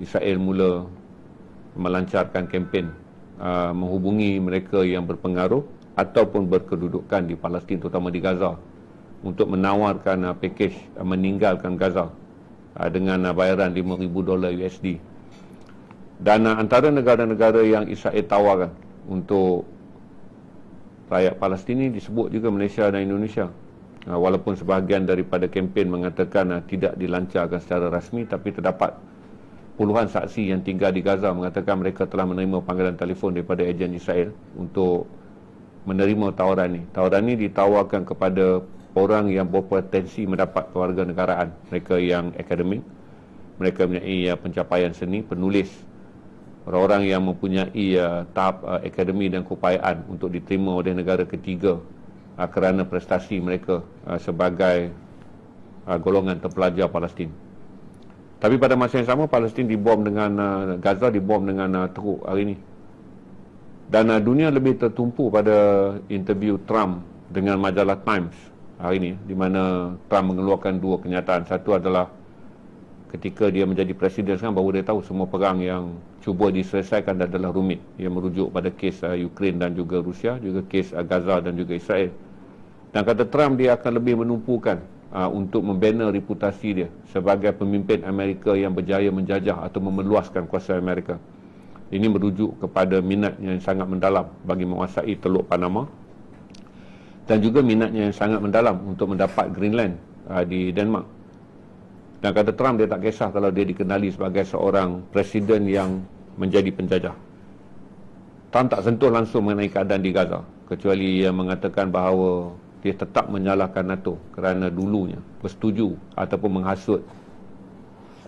Israel mula melancarkan kempen uh, menghubungi mereka yang berpengaruh ataupun berkedudukan di Palestin terutama di Gaza untuk menawarkan uh, pakej uh, meninggalkan Gaza uh, dengan uh, bayaran 5000 dolar USD. Dan uh, antara negara-negara yang Israel tawarkan untuk rakyat Palestin ini disebut juga Malaysia dan Indonesia. Uh, walaupun sebahagian daripada kempen mengatakan uh, tidak dilancarkan secara rasmi tapi terdapat puluhan saksi yang tinggal di Gaza mengatakan mereka telah menerima panggilan telefon daripada ejen Israel untuk menerima tawaran ini. Tawaran ini ditawarkan kepada orang yang berpotensi mendapat kewarganegaraan. Mereka yang akademik, mereka mempunyai uh, pencapaian seni, penulis, orang-orang yang mempunyai uh, tahap uh, akademi dan keupayaan untuk diterima oleh negara ketiga uh, kerana prestasi mereka uh, sebagai golongan terpelajar Palestin. Tapi pada masa yang sama Palestin dibom dengan uh, Gaza dibom dengan uh, teruk hari ini. Dan uh, dunia lebih tertumpu pada interview Trump dengan majalah Times hari ini di mana Trump mengeluarkan dua kenyataan. Satu adalah ketika dia menjadi presiden sekarang baru dia tahu semua perang yang cuba diselesaikan adalah rumit. Ia merujuk pada kes uh, Ukraine dan juga Rusia, juga kes uh, Gaza dan juga Israel. Dan kata Trump dia akan lebih menumpukan uh, untuk membina reputasi dia sebagai pemimpin Amerika yang berjaya menjajah atau memeluaskan kuasa Amerika. Ini merujuk kepada minat yang sangat mendalam bagi menguasai Teluk Panama dan juga minatnya yang sangat mendalam untuk mendapat Greenland uh, di Denmark. Dan kata Trump dia tak kisah kalau dia dikenali sebagai seorang presiden yang menjadi penjajah. Trump tak sentuh langsung mengenai keadaan di Gaza kecuali ia mengatakan bahawa dia tetap menyalahkan NATO kerana dulunya bersetuju ataupun menghasut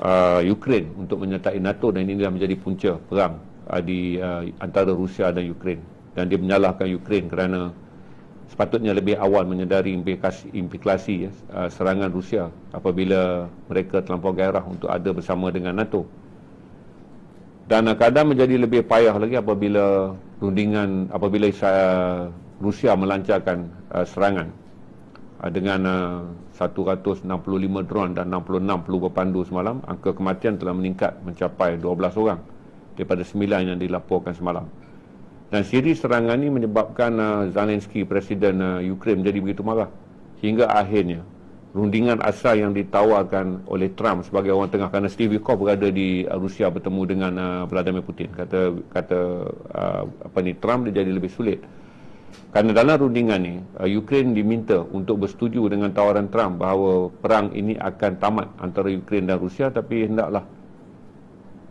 uh, Ukraine untuk menyertai NATO dan ini dah menjadi punca perang uh, di uh, antara Rusia dan Ukraine. Dan dia menyalahkan Ukraine kerana sepatutnya lebih awal menyedari implikasi, implikasi ya, uh, serangan Rusia apabila mereka terlampau gairah untuk ada bersama dengan NATO. Dan keadaan menjadi lebih payah lagi apabila rundingan apabila uh, Rusia melancarkan uh, serangan uh, dengan uh, 165 drone dan 66 peluru berpandu semalam. Angka kematian telah meningkat mencapai 12 orang daripada 9 yang dilaporkan semalam. Dan siri serangan ini menyebabkan uh, Zelensky presiden uh, Ukraine menjadi begitu marah. Hingga akhirnya rundingan asal yang ditawarkan oleh Trump sebagai orang tengah kerana Steve Witkoff berada di uh, Rusia bertemu dengan uh, Vladimir Putin. Kata kata uh, apa ni Trump dia jadi lebih sulit kerana dalam rundingan ni, uh, Ukraine diminta untuk bersetuju dengan tawaran Trump bahawa perang ini akan tamat antara Ukraine dan Rusia tapi hendaklah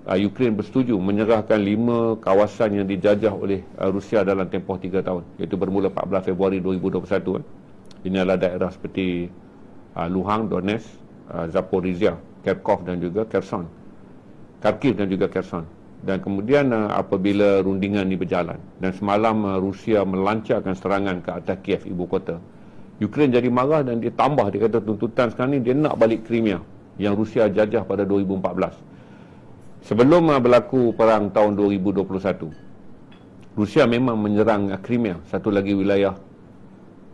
uh, Ukraine bersetuju menyerahkan lima kawasan yang dijajah oleh uh, Rusia dalam tempoh tiga tahun iaitu bermula 14 Februari 2021 eh. ini adalah daerah seperti Luhang, Donetsk, Zaporizhia, Kharkov dan juga Kherson Kharkiv dan juga Kherson dan kemudian uh, apabila rundingan ini berjalan dan semalam uh, Rusia melancarkan serangan ke atas Kiev ibu kota Ukraine jadi marah dan dia tambah. Dia kata tuntutan sekarang ni dia nak balik Crimea yang Rusia jajah pada 2014 sebelum uh, berlaku perang tahun 2021 Rusia memang menyerang uh, Crimea satu lagi wilayah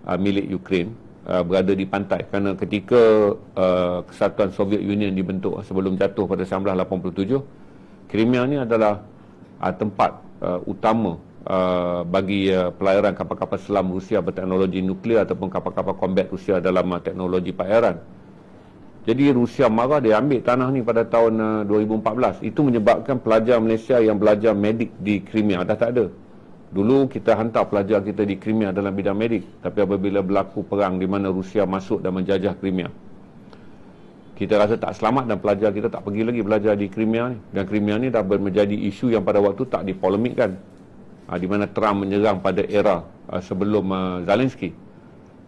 uh, milik Ukraine uh, berada di pantai. Kerana ketika uh, kesatuan Soviet Union dibentuk uh, sebelum jatuh pada 1987 Crimea ni adalah uh, tempat uh, utama uh, bagi uh, pelayaran kapal-kapal selam Rusia berteknologi nuklear ataupun kapal-kapal combat Rusia dalam uh, teknologi pelayaran. Jadi Rusia marah dia ambil tanah ni pada tahun uh, 2014. Itu menyebabkan pelajar Malaysia yang belajar medik di Crimea dah tak ada. Dulu kita hantar pelajar kita di Crimea dalam bidang medik. Tapi apabila berlaku perang di mana Rusia masuk dan menjajah Crimea kita rasa tak selamat dan pelajar kita tak pergi lagi belajar di Crimea ni. Dan Crimea ni dah menjadi isu yang pada waktu tak dipolemikkan. Ha, di mana Trump menyerang pada era uh, sebelum uh, Zelensky.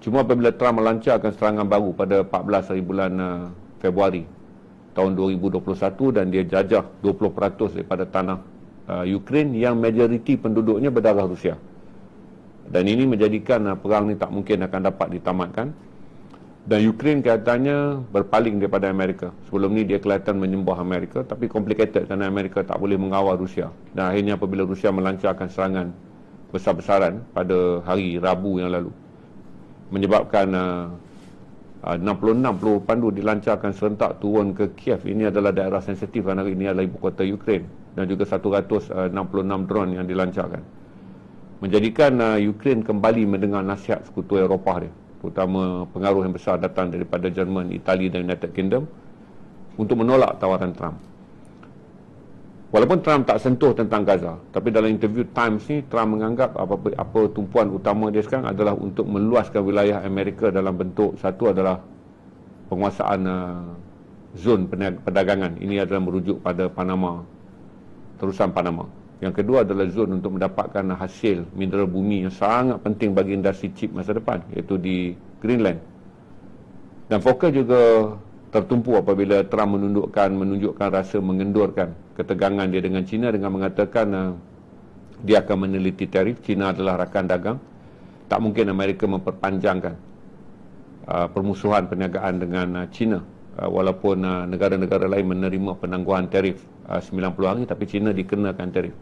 Cuma apabila Trump melancarkan serangan baru pada 14 hari bulan uh, Februari tahun 2021 dan dia jajah 20% daripada tanah uh, Ukraine yang majoriti penduduknya berdarah Rusia. Dan ini menjadikan uh, perang ni tak mungkin akan dapat ditamatkan dan Ukraine katanya berpaling daripada Amerika. Sebelum ni dia kelihatan menyembah Amerika tapi complicated kerana Amerika tak boleh mengawal Rusia. Dan akhirnya apabila Rusia melancarkan serangan besar-besaran pada hari Rabu yang lalu menyebabkan uh, 66 peluru pandu dilancarkan serentak turun ke Kiev. Ini adalah daerah sensitif kerana ini adalah ibu kota Ukraine dan juga 166 drone yang dilancarkan. Menjadikan uh, Ukraine kembali mendengar nasihat sekutu Eropah dia, terutama pengaruh yang besar datang daripada Jerman, Itali dan United Kingdom untuk menolak tawaran Trump. Walaupun Trump tak sentuh tentang Gaza, tapi dalam interview Times ni Trump menganggap apa apa tumpuan utama dia sekarang adalah untuk meluaskan wilayah Amerika dalam bentuk satu adalah penguasaan uh, zon perdagangan. Ini adalah merujuk pada Panama, terusan Panama. Yang kedua adalah zon untuk mendapatkan hasil mineral bumi yang sangat penting bagi industri chip masa depan, iaitu di Greenland. Dan fokus juga tertumpu apabila Trump menundukkan menunjukkan rasa mengendurkan ketegangan dia dengan China dengan mengatakan uh, dia akan meneliti tarif. China adalah rakan dagang. Tak mungkin Amerika memperpanjangkan uh, permusuhan perniagaan dengan uh, China uh, walaupun uh, negara-negara lain menerima penangguhan tarif uh, 90 hari tapi China dikenakan tarif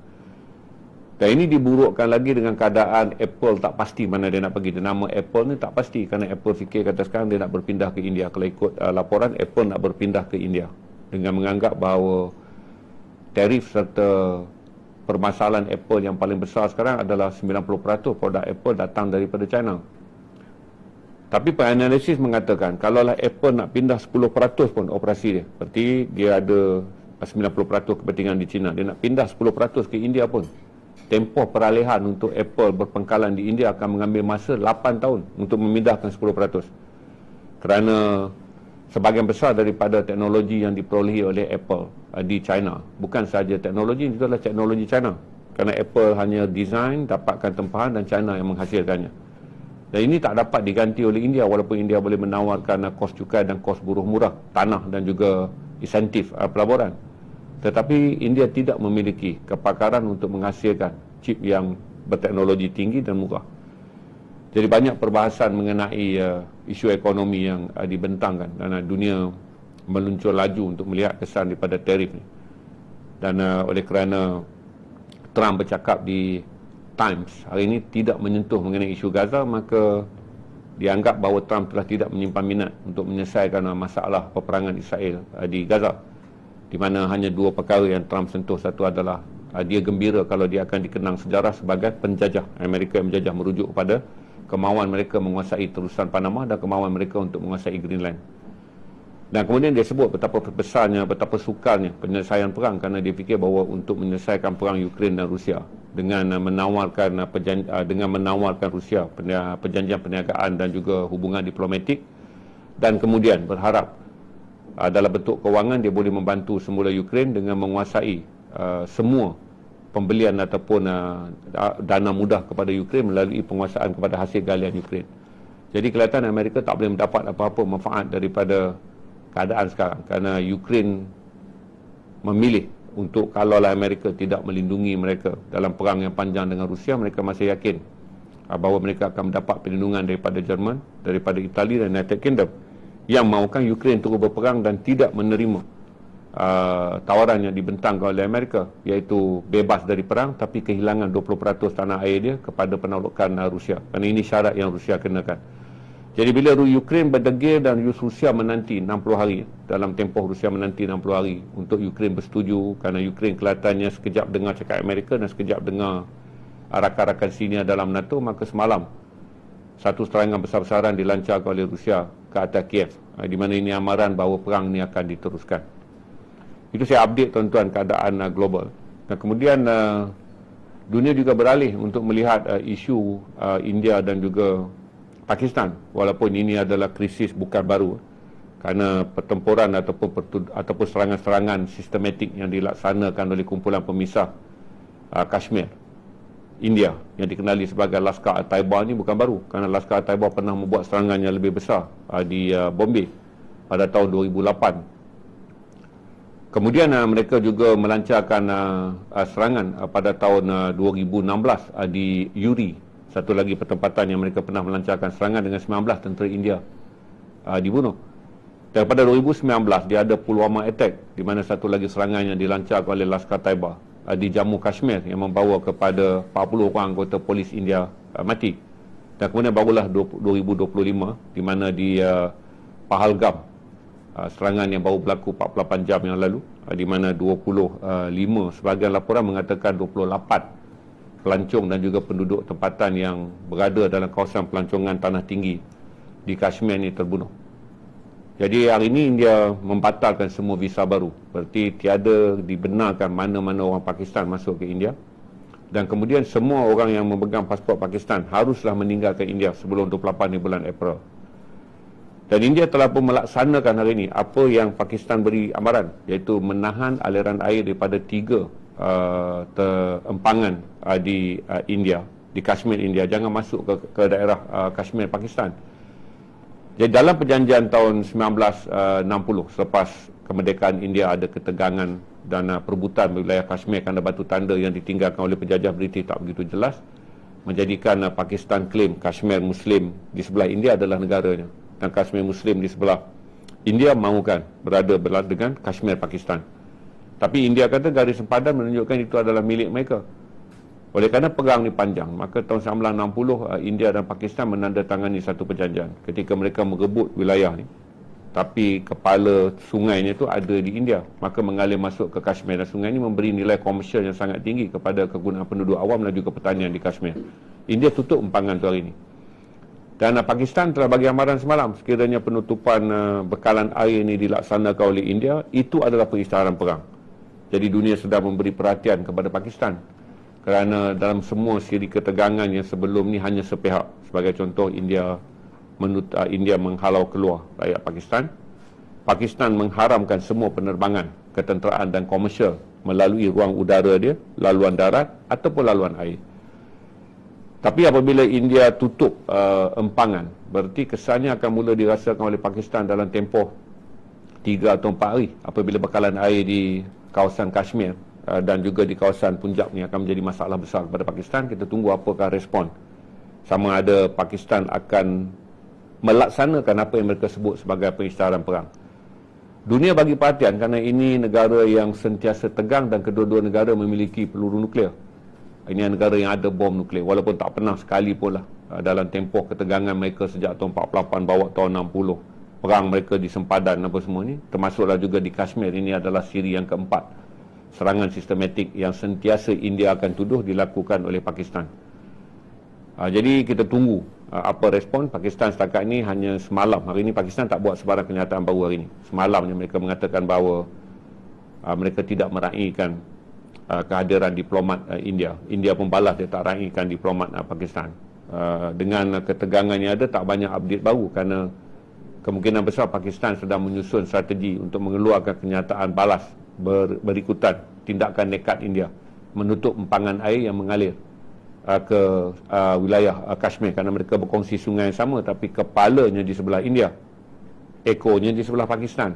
dan ini diburukkan lagi dengan keadaan Apple tak pasti mana dia nak pergi. Nama Apple ni tak pasti kerana Apple fikir kata sekarang dia nak berpindah ke India. Kalau ikut uh, laporan, Apple nak berpindah ke India. Dengan menganggap bahawa tarif serta permasalahan Apple yang paling besar sekarang adalah 90% produk Apple datang daripada China. Tapi penganalisis mengatakan kalaulah Apple nak pindah 10% pun operasi dia. Berarti dia ada 90% kepentingan di China. Dia nak pindah 10% ke India pun tempoh peralihan untuk Apple berpengkalan di India akan mengambil masa 8 tahun untuk memindahkan 10%. Kerana sebahagian besar daripada teknologi yang diperolehi oleh Apple uh, di China bukan sahaja teknologi itu adalah teknologi China. Kerana Apple hanya design, dapatkan tempahan dan China yang menghasilkannya. Dan ini tak dapat diganti oleh India walaupun India boleh menawarkan uh, kos cukai dan kos buruh murah, tanah dan juga insentif uh, pelaburan. Tetapi India tidak memiliki kepakaran untuk menghasilkan chip yang berteknologi tinggi dan murah. Jadi banyak perbahasan mengenai uh, isu ekonomi yang uh, dibentangkan dan uh, dunia meluncur laju untuk melihat kesan daripada tarif ini. Dan uh, oleh kerana Trump bercakap di Times hari ini tidak menyentuh mengenai isu Gaza maka dianggap bahawa Trump telah tidak menyimpan minat untuk menyelesaikan uh, masalah peperangan Israel uh, di Gaza di mana hanya dua perkara yang Trump sentuh. Satu adalah uh, dia gembira kalau dia akan dikenang sejarah sebagai penjajah. Amerika yang menjajah merujuk kepada kemauan mereka menguasai terusan Panama dan kemauan mereka untuk menguasai Greenland. Dan kemudian dia sebut betapa besarnya betapa sukarnya penyelesaian perang kerana dia fikir bahawa untuk menyelesaikan perang Ukraine dan Rusia dengan menawarkan perjan- uh, dengan menawarkan Rusia perjanjian perniagaan dan juga hubungan diplomatik dan kemudian berharap uh, dalam bentuk kewangan dia boleh membantu semula Ukraine dengan menguasai uh, semua pembelian ataupun uh, dana mudah kepada Ukraine melalui penguasaan kepada hasil galian Ukraine. Jadi kelihatan Amerika tak boleh mendapat apa-apa manfaat daripada keadaan sekarang kerana Ukraine memilih untuk kalaulah Amerika tidak melindungi mereka dalam perang yang panjang dengan Rusia mereka masih yakin bahawa mereka akan mendapat perlindungan daripada Jerman, daripada Itali dan United Kingdom yang mahukan Ukraine terus berperang dan tidak menerima uh, tawaran yang dibentangkan oleh Amerika iaitu bebas dari perang tapi kehilangan 20% tanah air dia kepada penaklukan uh, Rusia. Kerana ini syarat yang Rusia kenakan. Jadi bila Ukraine berdegil dan Rusia menanti 60 hari dalam tempoh Rusia menanti 60 hari untuk Ukraine bersetuju kerana Ukraine kelihatannya sekejap dengar cakap Amerika dan sekejap dengar rakan-rakan senior dalam NATO maka semalam satu serangan besar-besaran dilancarkan oleh Rusia ke atas Kiev ha, di mana ini amaran bahawa perang ini akan diteruskan. Itu saya update tuan-tuan keadaan uh, global. Dan kemudian uh, dunia juga beralih untuk melihat uh, isu uh, India dan juga Pakistan. Walaupun ini adalah krisis bukan baru kerana pertempuran ataupun ataupun serangan-serangan sistematik yang dilaksanakan oleh kumpulan pemisah uh, Kashmir India yang dikenali sebagai Laskar Taiba ni bukan baru. Kerana Laskar Taiba pernah membuat serangan yang lebih besar uh, di uh, Bombay pada tahun 2008 kemudian uh, mereka juga melancarkan uh, uh, serangan uh, pada tahun uh, 2016 uh, di Yuri satu lagi pertempatan yang mereka pernah melancarkan serangan dengan 19 tentera India uh, dibunuh. Dan pada 2019 dia ada Pulwama attack di mana satu lagi serangan yang dilancarkan oleh Laskar Taiba uh, di Jammu Kashmir yang membawa kepada 40 orang anggota polis India uh, mati. Dan kemudian barulah 2025 di mana di uh, Pahalgam uh, serangan yang baru berlaku 48 jam yang lalu uh, di mana 25 sebahagian laporan mengatakan 28 pelancong dan juga penduduk tempatan yang berada dalam kawasan pelancongan tanah tinggi di Kashmir ini terbunuh. Jadi hari ini India membatalkan semua visa baru. Berarti tiada dibenarkan mana-mana orang Pakistan masuk ke India. Dan kemudian semua orang yang memegang pasport Pakistan haruslah meninggalkan India sebelum 28 di bulan April. Dan India telah pun melaksanakan hari ini apa yang Pakistan beri amaran iaitu menahan aliran air daripada tiga uh, empangan uh, di uh, India, di Kashmir India jangan masuk ke, ke daerah uh, Kashmir Pakistan. Jadi dalam perjanjian tahun 1960 uh, selepas kemerdekaan India ada ketegangan dan uh, perebutan wilayah Kashmir kerana batu tanda yang ditinggalkan oleh penjajah British tak begitu jelas menjadikan uh, Pakistan klaim Kashmir Muslim di sebelah India adalah negaranya dan Kashmir Muslim di sebelah India mahukan berada dengan Kashmir Pakistan. Tapi India kata garis sempadan menunjukkan itu adalah milik mereka. Oleh kerana perang ni panjang, maka tahun 1960 eh, India dan Pakistan menandatangani satu perjanjian ketika mereka merebut wilayah ni. Tapi kepala sungainya itu ada di India, maka mengalir masuk ke Kashmir dan sungai ini memberi nilai komersial yang sangat tinggi kepada kegunaan penduduk awam dan juga pertanian di Kashmir. India tutup empangan tu hari ini. Dan uh, Pakistan telah bagi amaran semalam sekiranya penutupan uh, bekalan air ini dilaksanakan oleh India, itu adalah peristaharan perang. Jadi dunia sedang memberi perhatian kepada Pakistan. Kerana dalam semua siri ketegangan yang sebelum ni hanya sepihak. Sebagai contoh India menut, uh, India menghalau keluar rakyat Pakistan. Pakistan mengharamkan semua penerbangan, ketenteraan dan komersial melalui ruang udara dia, laluan darat ataupun laluan air. Tapi apabila India tutup uh, empangan, berarti kesannya akan mula dirasakan oleh Pakistan dalam tempoh 3 atau 4 hari apabila bekalan air di kawasan Kashmir uh, dan juga di kawasan Punjab ni akan menjadi masalah besar kepada Pakistan. Kita tunggu apakah respon. Sama ada Pakistan akan melaksanakan apa yang mereka sebut sebagai pengisytiharan perang. Dunia bagi perhatian kerana ini negara yang sentiasa tegang dan kedua-dua negara memiliki peluru nuklear ini negara yang ada bom nuklear walaupun tak pernah sekali pun lah uh, dalam tempoh ketegangan mereka sejak tahun 48 bawa tahun 60 perang mereka di sempadan apa semua ni termasuklah juga di Kashmir ini adalah siri yang keempat serangan sistematik yang sentiasa India akan tuduh dilakukan oleh Pakistan uh, jadi kita tunggu uh, apa respon Pakistan setakat ini hanya semalam hari ini Pakistan tak buat sebarang kenyataan baru hari ini semalamnya mereka mengatakan bahawa uh, mereka tidak meraihkan uh, kehadiran diplomat uh, India. India pun balas dia tak raikan diplomat uh, Pakistan. Uh, dengan ketegangan yang ada tak banyak update baru kerana kemungkinan besar Pakistan sedang menyusun strategi untuk mengeluarkan kenyataan balas ber, berikutan tindakan nekat India menutup empangan air yang mengalir uh, ke uh, wilayah uh, Kashmir kerana mereka berkongsi sungai yang sama tapi kepalanya di sebelah India ekornya di sebelah Pakistan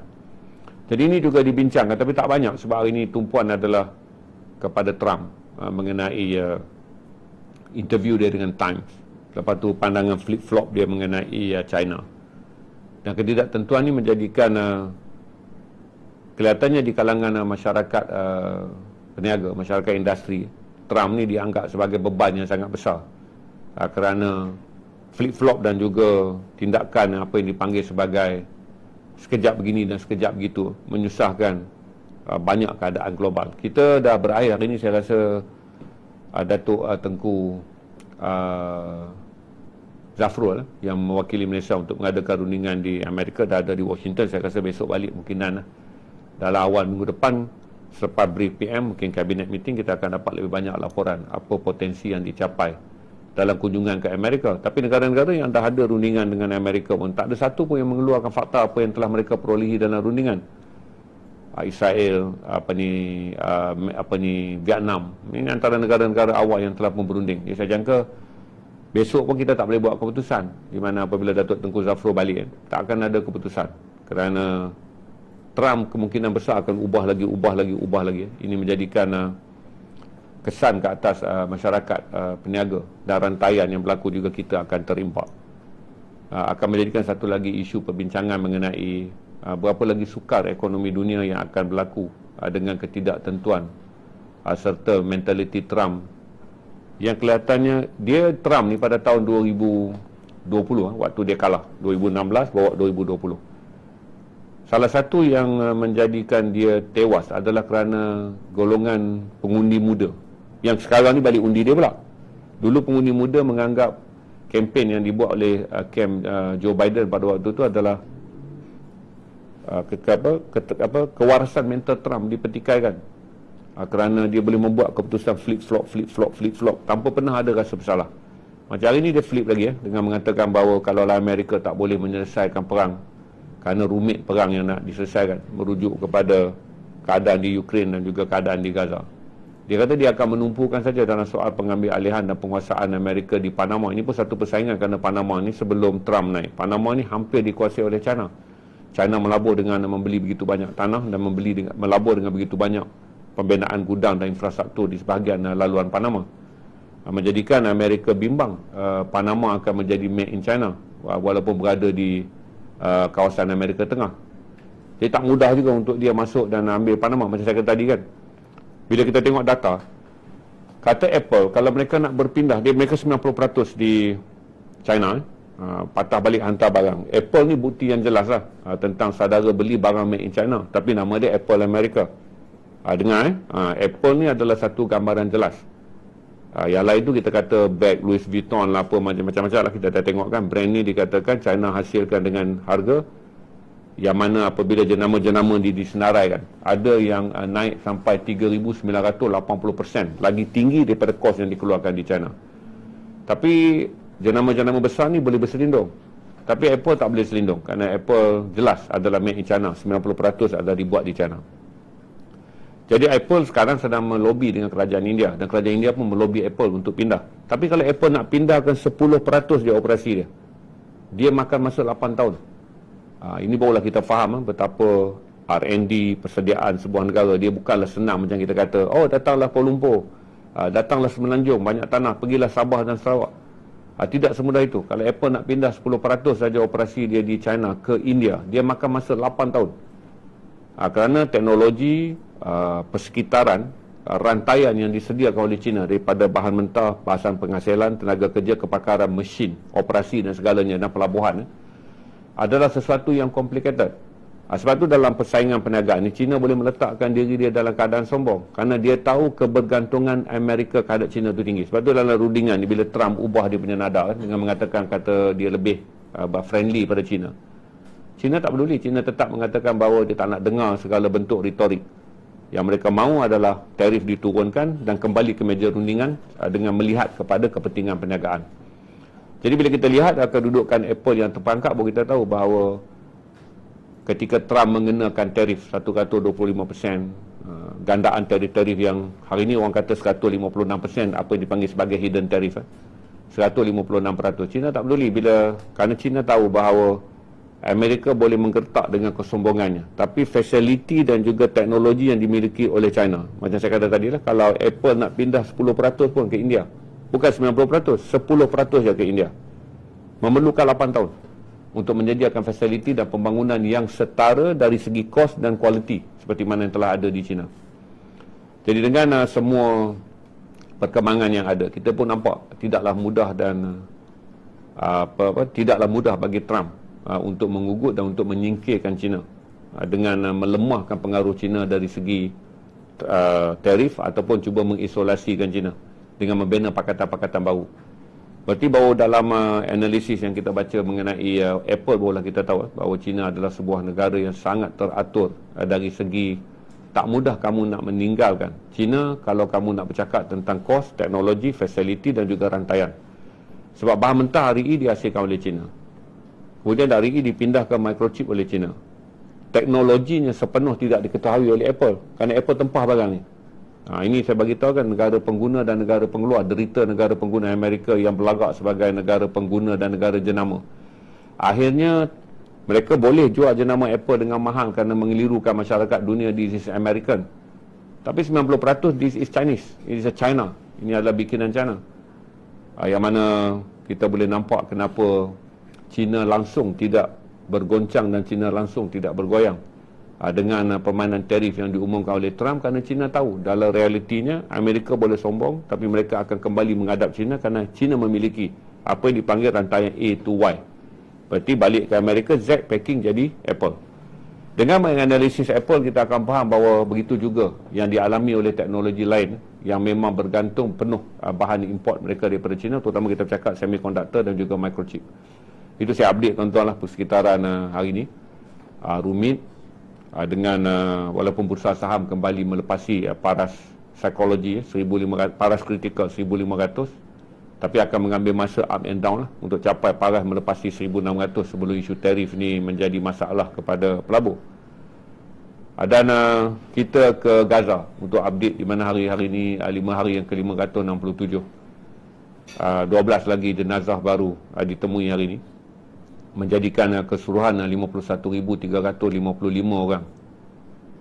jadi ini juga dibincangkan tapi tak banyak sebab hari ini tumpuan adalah kepada Trump uh, mengenai uh, interview dia dengan Times. Lepas tu pandangan flip-flop dia mengenai uh, China. Dan ketidaktentuan ini menjadikan uh, kelihatannya di kalangan uh, masyarakat uh, peniaga, masyarakat industri, Trump ni dianggap sebagai beban yang sangat besar. Uh, kerana flip-flop dan juga tindakan apa yang dipanggil sebagai sekejap begini dan sekejap begitu menyusahkan uh, banyak keadaan global. Kita dah berakhir hari ini saya rasa uh, Datuk uh, Tengku uh, Zafrul uh, yang mewakili Malaysia untuk mengadakan rundingan di Amerika dah ada di Washington. Saya rasa besok balik mungkinan uh, dalam awal minggu depan selepas brief PM mungkin kabinet meeting kita akan dapat lebih banyak laporan apa potensi yang dicapai dalam kunjungan ke Amerika. Tapi negara-negara yang dah ada rundingan dengan Amerika pun tak ada satu pun yang mengeluarkan fakta apa yang telah mereka perolehi dalam rundingan. Uh, Israel apa ni uh, apa ni Vietnam. Ini antara negara-negara awal yang telah pun berunding. Jadi saya jangka besok pun kita tak boleh buat keputusan di mana apabila Datuk Tengku Zafro balik kan, tak akan ada keputusan kerana Trump kemungkinan besar akan ubah lagi ubah lagi ubah lagi. Ini menjadikan uh, kesan ke atas uh, masyarakat uh, peniaga dan rantaian yang berlaku juga kita akan terimpak. Uh, akan menjadikan satu lagi isu perbincangan mengenai Ah, berapa lagi sukar ekonomi dunia yang akan berlaku ah, dengan ketidaktentuan ah, serta mentaliti Trump. Yang kelihatannya dia Trump ni pada tahun 2020 waktu dia kalah. 2016 bawa 2020 Salah satu yang uh, menjadikan dia tewas adalah kerana golongan pengundi muda. Yang sekarang ni balik undi dia pula. Dulu pengundi muda menganggap kempen yang dibuat oleh uh, kem uh, Joe Biden pada waktu itu adalah uh, ke, apa, ke, apa, kewarasan mental Trump dipertikaikan uh, kerana dia boleh membuat keputusan flip-flop, flip-flop, flip-flop tanpa pernah ada rasa bersalah. Macam hari ni dia flip lagi ya, dengan mengatakan bahawa kalau Amerika tak boleh menyelesaikan perang kerana rumit perang yang nak diselesaikan merujuk kepada keadaan di Ukraine dan juga keadaan di Gaza. Dia kata dia akan menumpukan saja dalam soal pengambil alihan dan penguasaan Amerika di Panama. Ini pun satu persaingan kerana Panama ni sebelum Trump naik. Panama ni hampir dikuasai oleh China. China melabur dengan membeli begitu banyak tanah dan membeli dengan, melabur dengan begitu banyak pembinaan gudang dan infrastruktur di sebahagian uh, laluan Panama. Menjadikan Amerika bimbang uh, Panama akan menjadi made in China walaupun berada di kawasan Amerika Tengah. Jadi tak mudah juga untuk dia masuk dan ambil Panama macam saya kata tadi kan. Bila kita tengok data, kata Apple, kalau mereka nak berpindah, dia mereka 90% di China, uh, patah balik hantar barang. Apple ni bukti yang jelas lah uh, tentang saudara beli barang made in China. Tapi nama dia Apple America. Uh, dengar eh, uh, Apple ni adalah satu gambaran jelas. Uh, yang lain tu kita kata bag Louis Vuitton lah apa macam-macam lah kita dah tengok kan. Brand ni dikatakan China hasilkan dengan harga yang mana apabila jenama-jenama di disenaraikan ada yang uh, naik sampai 3980% lagi tinggi daripada kos yang dikeluarkan di China. Tapi jenama-jenama besar ni boleh berselindung. Tapi Apple tak boleh selindung kerana Apple jelas adalah made in China. 90% adalah dibuat di China jadi Apple sekarang sedang melobi dengan kerajaan India. Dan kerajaan India pun melobi Apple untuk pindah. Tapi kalau Apple nak pindahkan 10% dia operasi dia dia makan masa 8 tahun. Ha, ini barulah kita faham ha, betapa R&D persediaan sebuah negara dia bukanlah senang macam kita kata oh datanglah Kuala Lumpur. Ha, datanglah Semenanjung banyak tanah pergilah Sabah dan Sarawak. Ha, tidak semudah itu. Kalau Apple nak pindah 10% saja operasi dia di China ke India dia makan masa 8 tahun ha, kerana teknologi ha, persekitaran ha, rantaian yang disediakan oleh China daripada bahan mentah bahasan penghasilan tenaga kerja kepakaran mesin operasi dan segalanya dan pelabuhan eh adalah sesuatu yang complicated. Sebab tu dalam persaingan perniagaan ni China boleh meletakkan diri dia dalam keadaan sombong kerana dia tahu kebergantungan Amerika terhadap China tu tinggi. Sebab tu dalam rundingan ni bila Trump ubah dia punya nada kan, dengan mengatakan kata dia lebih uh, friendly pada China. China tak peduli. China tetap mengatakan bahawa dia tak nak dengar segala bentuk retorik. Yang mereka mahu adalah tarif diturunkan dan kembali ke meja rundingan uh, dengan melihat kepada kepentingan perniagaan. Jadi bila kita lihat kedudukan Apple yang terpangkap baru kita tahu bahawa ketika Trump mengenakan tarif 125% uh, gandaan tarif-tarif yang hari ini orang kata 156% apa yang dipanggil sebagai hidden tarif 156% eh. China tak peduli bila kerana China tahu bahawa Amerika boleh menggertak dengan kesombongannya tapi facility dan juga teknologi yang dimiliki oleh China macam saya kata tadi lah kalau Apple nak pindah 10% pun ke India bukan 90%, 10% saja ke India. Memerlukan 8 tahun untuk menyediakan fasiliti dan pembangunan yang setara dari segi kos dan kualiti seperti mana yang telah ada di China. Jadi dengan uh, semua perkembangan yang ada, kita pun nampak tidaklah mudah dan uh, apa, apa tidaklah mudah bagi Trump uh, untuk mengugut dan untuk menyingkirkan China uh, dengan uh, melemahkan pengaruh China dari segi uh, tarif ataupun cuba mengisolasikan China dengan membina pakatan-pakatan baru. Berarti baru dalam uh, analisis yang kita baca mengenai uh, Apple barulah kita tahu bahawa China adalah sebuah negara yang sangat teratur uh, dari segi tak mudah kamu nak meninggalkan. China kalau kamu nak bercakap tentang kos, teknologi, facility dan juga rantaian. Sebab bahan mentah hari ini dihasilkan oleh China. Kemudian dari ini dipindah ke microchip oleh China. Teknologinya sepenuh tidak diketahui oleh Apple. Kerana Apple tempah barang ni. Ha, ini saya bagi tahu kan negara pengguna dan negara pengeluar derita negara pengguna Amerika yang berlagak sebagai negara pengguna dan negara jenama. Akhirnya mereka boleh jual jenama Apple dengan mahal kerana mengelirukan masyarakat dunia di sisi American. Tapi 90% this is Chinese. It is a China. Ini adalah bikinan China. Ha, yang mana kita boleh nampak kenapa China langsung tidak bergoncang dan China langsung tidak bergoyang. Ah, dengan uh, permainan tarif yang diumumkan oleh Trump kerana China tahu dalam realitinya Amerika boleh sombong tapi mereka akan kembali menghadap China kerana China memiliki apa yang dipanggil rantaian A to Y berarti balik ke Amerika Z packing jadi Apple Dengan menganalisis Apple kita akan faham bahawa begitu juga yang dialami oleh teknologi lain yang memang bergantung penuh uh, bahan import mereka daripada China terutama kita bercakap semiconductor dan juga microchip. Itu saya update tuan-tuan lah persekitaran uh, hari ini. Uh, rumit uh, dengan uh, walaupun bursa saham kembali melepasi uh, paras psikologi eh, 1500 paras kritikal 1500 tapi akan mengambil masa up and down lah untuk capai paras melepasi 1600 sebelum isu tarif ni menjadi masalah kepada pelabur. Dan uh, kita ke Gaza untuk update di mana hari-hari ini uh, 5 hari yang ke-567. Uh, 12 lagi jenazah baru uh, ditemui hari ini menjadikan uh, keseluruhan uh, 51,355 orang.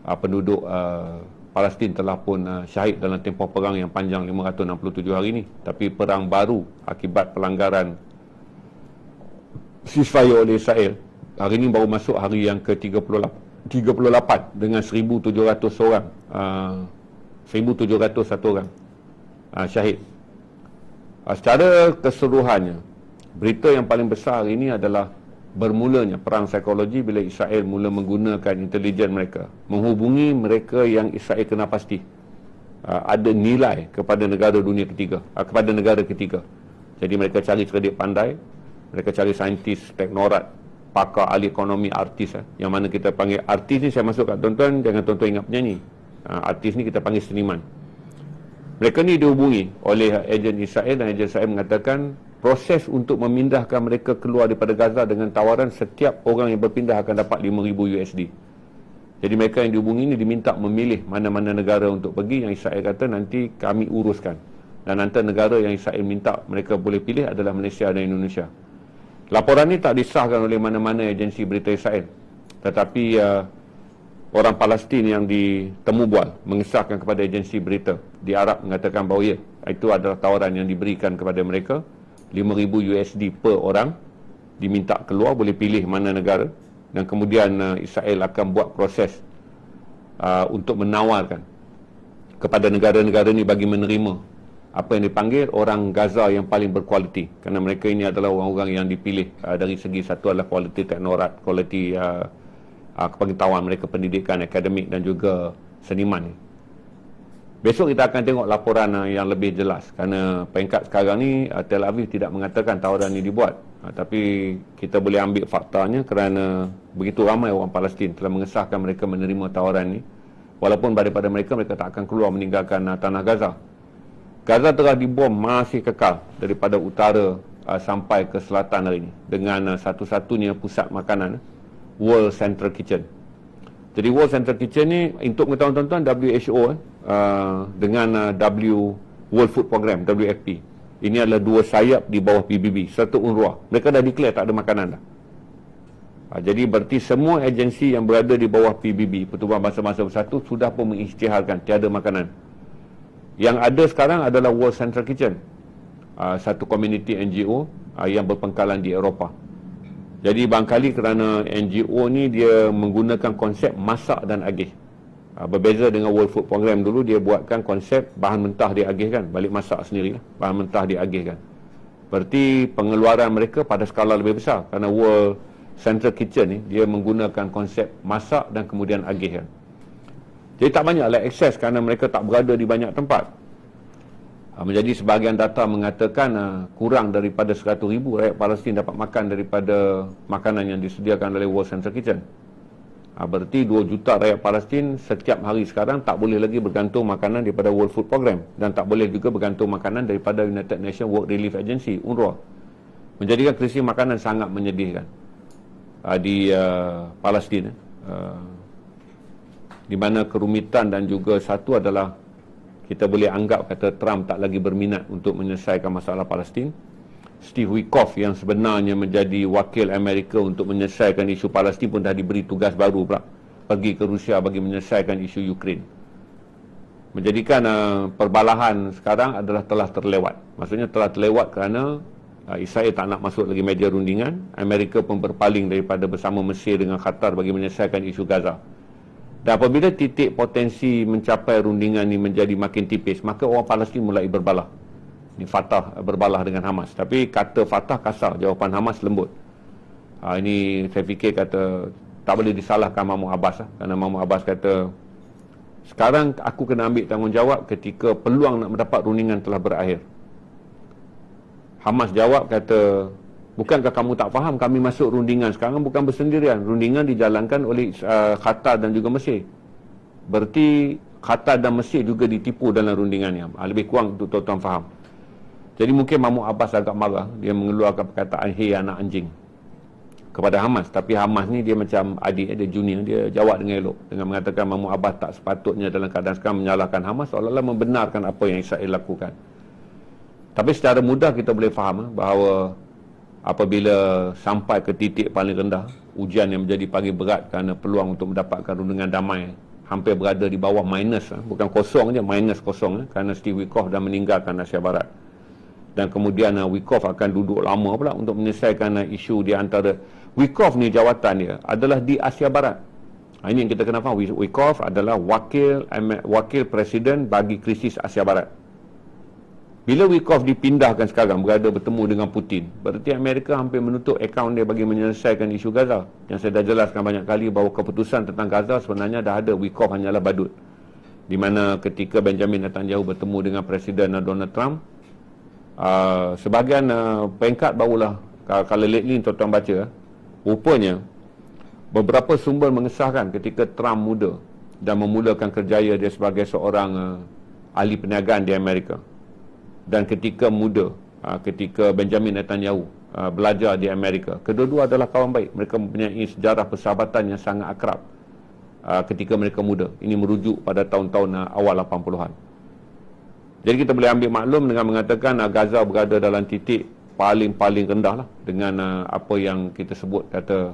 Uh, penduduk uh, Palestin telah pun uh, syahid dalam tempoh perang yang panjang 567 hari ini tapi perang baru akibat pelanggaran ceasefire oleh Israel hari ini baru masuk hari yang ke-38 38 dengan 1700 orang. Uh, 1701 orang uh, syahid. Uh, secara keseluruhannya berita yang paling besar hari ini adalah bermulanya perang psikologi bila Israel mula menggunakan intelijen mereka menghubungi mereka yang Israel kena pasti. Uh, ada nilai kepada negara dunia ketiga uh, kepada negara ketiga. Jadi mereka cari cerdik pandai mereka cari saintis teknorat pakar ahli ekonomi artis uh, yang mana kita panggil artis ni saya masuk kat tuan-tuan jangan tuan-tuan ingat penyanyi. Uh, artis ni kita panggil seniman. Mereka ni dihubungi oleh ejen Israel dan ejen Israel mengatakan proses untuk memindahkan mereka keluar daripada Gaza dengan tawaran setiap orang yang berpindah akan dapat 5000 USD. Jadi mereka yang dihubungi ini diminta memilih mana-mana negara untuk pergi yang Israel kata nanti kami uruskan. Dan antara negara yang Israel minta mereka boleh pilih adalah Malaysia dan Indonesia. Laporan ini tak disahkan oleh mana-mana agensi berita Israel. Tetapi uh, orang Palestin yang ditemu bual mengesahkan kepada agensi berita di Arab mengatakan bahawa ya, itu adalah tawaran yang diberikan kepada mereka 5000 USD per orang diminta keluar boleh pilih mana negara. Dan kemudian uh, Israel akan buat proses uh, untuk menawarkan kepada negara-negara ini bagi menerima apa yang dipanggil orang Gaza yang paling berkualiti. Kerana mereka ini adalah orang-orang yang dipilih uh, dari segi satu adalah kualiti teknorat kualiti uh, uh, kepengetahuan mereka pendidikan akademik dan juga seniman Besok kita akan tengok laporan uh, yang lebih jelas kerana peringkat sekarang ni uh, Tel Aviv tidak mengatakan tawaran ini dibuat. Uh, tapi kita boleh ambil faktanya kerana begitu ramai orang Palestin telah mengesahkan mereka menerima tawaran ini. Walaupun daripada mereka mereka tak akan keluar meninggalkan tanah Gaza. Gaza telah dibom masih kekal daripada utara sampai ke selatan hari ini dengan satu-satunya pusat makanan World Central Kitchen. Jadi World Central Kitchen ni untuk mengetahui tuan-tuan WHO eh, uh, dengan uh, W World Food Program WFP. Ini adalah dua sayap di bawah PBB, satu UNRWA. Mereka dah declare tak ada makanan dah. Uh, jadi berarti semua agensi yang berada di bawah PBB, Pertubuhan Bangsa-Bangsa Bersatu sudah pun mengisytiharkan tiada makanan. Yang ada sekarang adalah World Central Kitchen. Uh, satu community NGO uh, yang berpengkalan di Eropah. Jadi bangkali kerana NGO ni dia menggunakan konsep masak dan agih. Ha, berbeza dengan World Food Program dulu dia buatkan konsep bahan mentah dia agihkan, balik masak sendiri lah. Bahan mentah dia agihkan. Berarti pengeluaran mereka pada skala lebih besar kerana World Central Kitchen ni dia menggunakan konsep masak dan kemudian agihkan. Jadi tak banyaklah akses kerana mereka tak berada di banyak tempat. Ha, menjadi sebahagian data mengatakan uh, kurang daripada 100 ribu rakyat Palestin dapat makan daripada makanan yang disediakan oleh World Central Kitchen. Ha, berarti 2 juta rakyat Palestin setiap hari sekarang tak boleh lagi bergantung makanan daripada World Food Program dan tak boleh juga bergantung makanan daripada United Nations World Relief Agency UNRWA. Menjadikan krisis makanan sangat menyedihkan uh, di uh, Palestin. Uh, di mana kerumitan dan juga satu adalah kita boleh anggap kata Trump tak lagi berminat untuk menyelesaikan masalah Palestin. Steve Witkoff yang sebenarnya menjadi wakil Amerika untuk menyelesaikan isu Palestin pun dah diberi tugas baru pula pergi ke Rusia bagi menyelesaikan isu Ukraine. Menjadikan uh, perbalahan sekarang adalah telah terlewat. Maksudnya telah terlewat kerana uh, Israel tak nak masuk lagi meja rundingan. Amerika pun berpaling daripada bersama Mesir dengan Qatar bagi menyelesaikan isu Gaza. Dan apabila titik potensi mencapai rundingan ini menjadi makin tipis, maka orang Palestin mulai berbalah. Ini Fatah berbalah dengan Hamas. Tapi kata Fatah kasar, jawapan Hamas lembut. Ha, ini saya fikir kata tak boleh disalahkan Mahmud Abbas lah. kerana Mahmud Abbas kata sekarang aku kena ambil tanggungjawab ketika peluang nak mendapat rundingan telah berakhir Hamas jawab kata bukankah kamu tak faham kami masuk rundingan? Sekarang bukan bersendirian. Rundingan dijalankan oleh uh, Qatar dan juga Mesir. Berarti Qatar dan Mesir juga ditipu dalam rundingan ni ah, lebih kurang untuk tuan-tuan faham. Jadi mungkin Mahmud Abbas agak marah. Dia mengeluarkan perkataan hei anak anjing. Kepada Hamas. Tapi Hamas ni dia macam adik dia junior dia jawab dengan elok. Dengan mengatakan Mahmud Abbas tak sepatutnya dalam keadaan sekarang menyalahkan Hamas seolah-olah membenarkan apa yang Israel lakukan. Tapi secara mudah kita boleh faham eh, bahawa apabila sampai ke titik paling rendah ujian yang menjadi paling berat kerana peluang untuk mendapatkan rundingan damai hampir berada di bawah minus eh, bukan kosong je minus kosong eh, kerana Steve Wikoff dah meninggalkan Asia Barat dan kemudian uh, Wikoff akan duduk lama pula untuk menyelesaikan isu di antara Wikoff ni jawatan dia adalah di Asia Barat. Ini yang kita kena faham. Wikoff adalah wakil wakil presiden bagi krisis Asia Barat. Bila Wikoff dipindahkan sekarang berada bertemu dengan Putin, berarti Amerika hampir menutup akaun dia bagi menyelesaikan isu Gaza. Yang saya dah jelaskan banyak kali bahawa keputusan tentang Gaza sebenarnya dah ada Wikoff hanyalah badut. Di mana ketika Benjamin Netanyahu bertemu dengan Presiden Donald Trump, uh, sebahagian uh, peringkat barulah kalau lately tuan-tuan baca Rupanya beberapa sumber mengesahkan ketika Trump muda dan memulakan kerjaya dia sebagai seorang uh, ahli perniagaan di Amerika dan ketika muda uh, ketika Benjamin Netanyahu uh, belajar di Amerika kedua-dua adalah kawan baik. Mereka mempunyai sejarah persahabatan yang sangat akrab uh, ketika mereka muda. Ini merujuk pada tahun-tahun awal 80-an jadi kita boleh ambil maklum dengan mengatakan Gaza berada dalam titik paling-paling rendah lah dengan apa yang kita sebut kata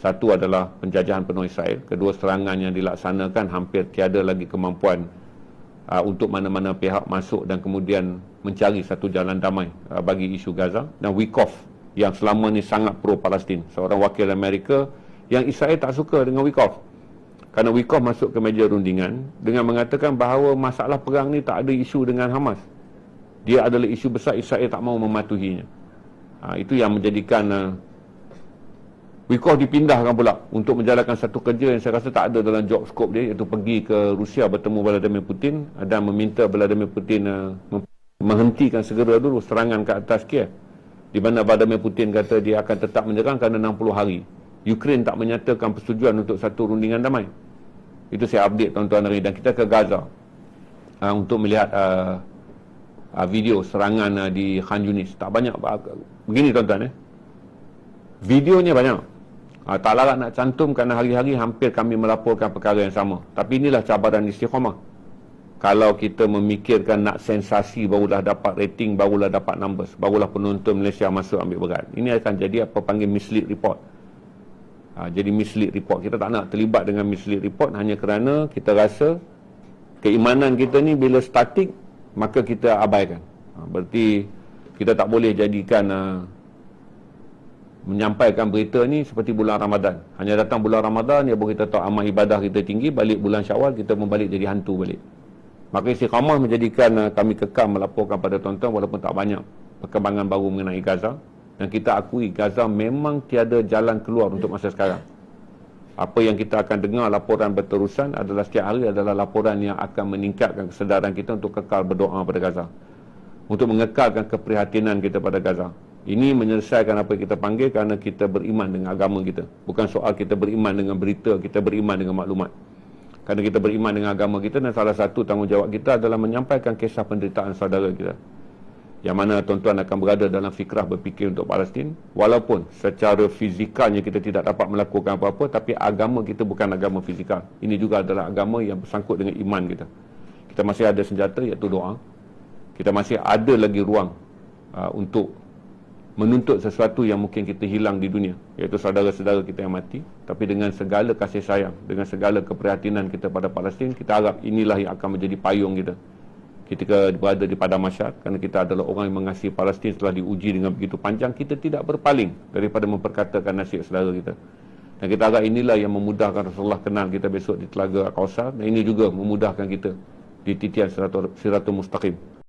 satu adalah penjajahan penuh Israel kedua serangan yang dilaksanakan hampir tiada lagi kemampuan uh, untuk mana-mana pihak masuk dan kemudian mencari satu jalan damai uh, bagi isu Gaza. Dan Wikoff yang selama ni sangat pro-Palestin. Seorang wakil Amerika yang Israel tak suka dengan Wikoff kerana Wikoff masuk ke meja rundingan dengan mengatakan bahawa masalah perang ni tak ada isu dengan Hamas. Dia adalah isu besar Israel tak mahu mematuhinya. Ha, itu yang menjadikan uh, Wikoff dipindahkan pula untuk menjalankan satu kerja yang saya rasa tak ada dalam job scope dia iaitu pergi ke Rusia bertemu Vladimir Putin dan meminta Vladimir Putin uh, menghentikan segera dulu serangan ke atas Kiev. Di mana Vladimir Putin kata dia akan tetap menyerang kerana 60 hari. Ukraine tak menyatakan persetujuan untuk satu rundingan damai. Itu saya update tuan-tuan hari dan kita ke Gaza uh, untuk melihat uh, uh, video serangan uh, di Khan Yunis. Tak banyak begini tuan-tuan eh. Videonya banyak uh, tak larat nak cantum kerana hari-hari hampir kami melaporkan perkara yang sama. Tapi inilah cabaran istiqamah kalau kita memikirkan nak sensasi barulah dapat rating barulah dapat numbers barulah penonton Malaysia masuk ambil berat. Ini akan jadi apa panggil mislead report. Ha, jadi mislead report. Kita tak nak terlibat dengan mislead report hanya kerana kita rasa keimanan kita ni bila statik maka kita abaikan. Ha, berarti kita tak boleh jadikan uh, menyampaikan berita ni seperti bulan Ramadan. Hanya datang bulan Ramadan, ya kita tahu amal ibadah kita tinggi, balik bulan Syawal kita membalik jadi hantu balik. Maka istiqamah menjadikan uh, kami kekal melaporkan pada tuan-tuan walaupun tak banyak perkembangan baru mengenai Gaza. Dan kita akui Gaza memang tiada jalan keluar untuk masa sekarang apa yang kita akan dengar laporan berterusan adalah setiap hari adalah laporan yang akan meningkatkan kesedaran kita untuk kekal berdoa pada Gaza untuk mengekalkan keprihatinan kita pada Gaza ini menyelesaikan apa yang kita panggil kerana kita beriman dengan agama kita. Bukan soal kita beriman dengan berita kita beriman dengan maklumat. Kerana kita beriman dengan agama kita dan salah satu tanggungjawab kita adalah menyampaikan kisah penderitaan saudara kita. Yang mana tuan-tuan akan berada dalam fikrah berfikir untuk Palestin walaupun secara fizikalnya kita tidak dapat melakukan apa-apa tapi agama kita bukan agama fizikal. Ini juga adalah agama yang bersangkut dengan iman kita. Kita masih ada senjata iaitu doa. Kita masih ada lagi ruang uh, untuk menuntut sesuatu yang mungkin kita hilang di dunia iaitu saudara-saudara kita yang mati. Tapi dengan segala kasih sayang dengan segala keprihatinan kita pada Palestin kita harap inilah yang akan menjadi payung kita. Ketika berada di padang masyar kerana kita adalah orang yang mengasihi Palestin setelah diuji dengan begitu panjang kita tidak berpaling daripada memperkatakan nasib saudara kita. Dan kita harap inilah yang memudahkan Rasulullah kenal kita besok di Telaga Kausar dan ini juga memudahkan kita di titian siratul, siratul mustaqim